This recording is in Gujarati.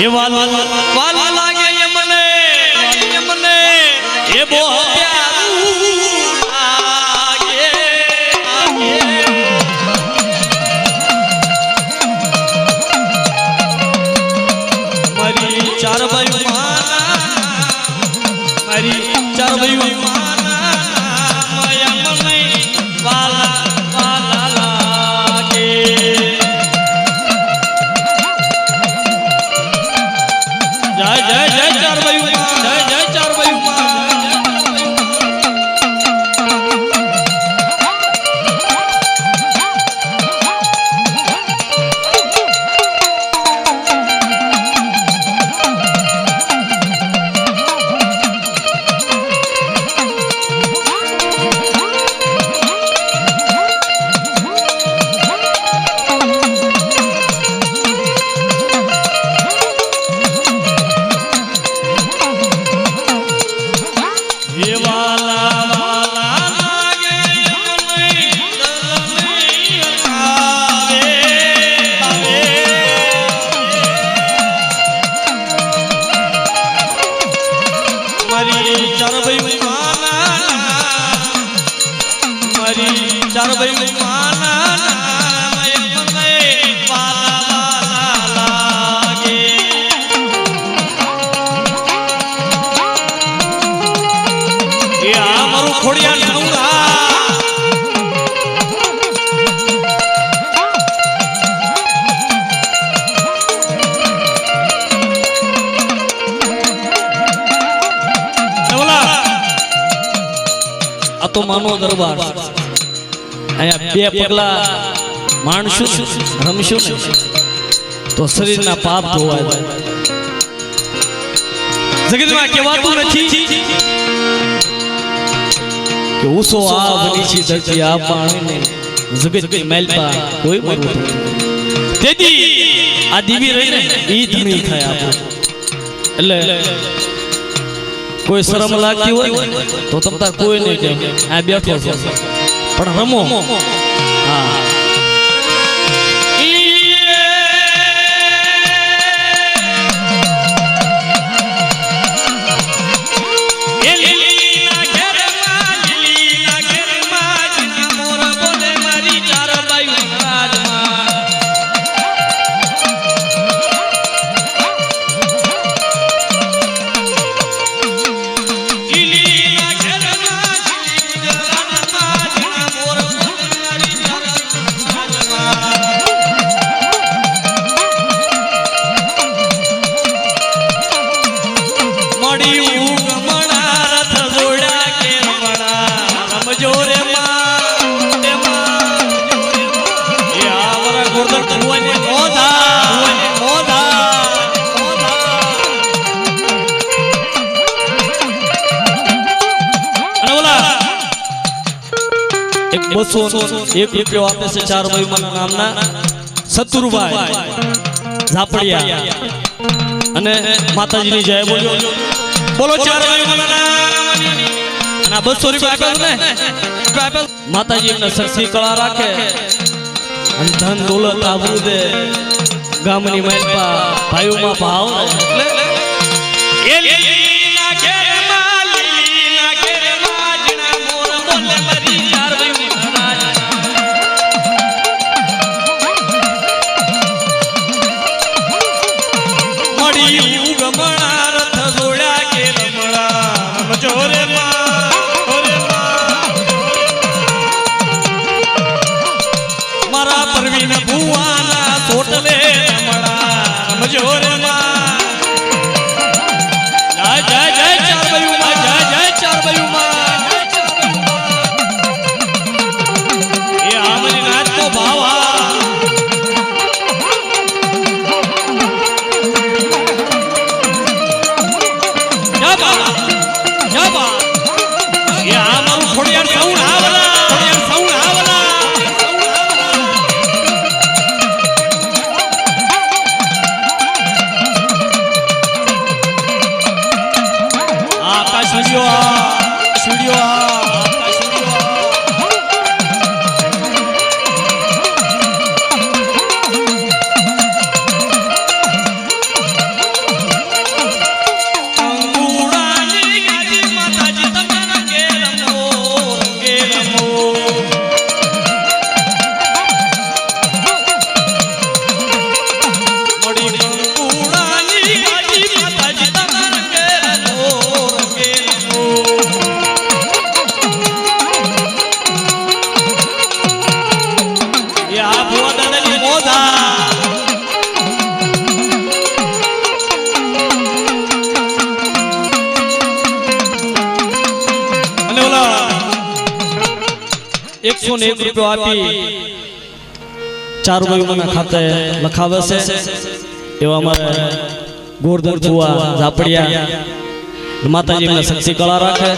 એ વાલ વાલ લાગે એમને એમને એ મારી ચાર ભાઈ મારી ચાર ભાઈ મારી ચાર ભાઈ મારી ચાર ભાઈ આ તો માનો દરબાર અહીંયા બે પગલા માણશું રમશું ને. તો શરીરના પાપ ધોવાય. જગતમાં કહેવાતું નથી કે ઉસો આ બની છે ધરતી આ પાણીને જગતની મેલપા કોઈ મરવું તેથી આ દીવી રહીને ઈ ધણી થાય આપણે. એટલે કોઈ શરમ લાગતી હોય તો તમતા કોઈ નહીં કેમ આ બેઠો છે. પણ રમો. હા. મળ્યું ગમણા રથ જોડા એક રૂપિયો આપે છે ચાર ભાઈ નામના સતુરભાઈ ઝાપડિયા. અને માતાજીની જય બોલો બોલો ચાર અને બસો રૂપિયા આપ્યા ને? માતાજી એમને સરસી કળા રાખે. અને ધન દોલત આબરૂ દે. ગામની મહેલ ભાઈઓમાં ભાવ. ને એટલે આકાશ એકસો ને એક રૂપિયો આપી. ચાર ભાઈઓના ખાતે લખાવે છે. એવા અમારે ગોરધન ફુવા ઝાપડિયા. માતાજી શક્તિ કળા રાખે.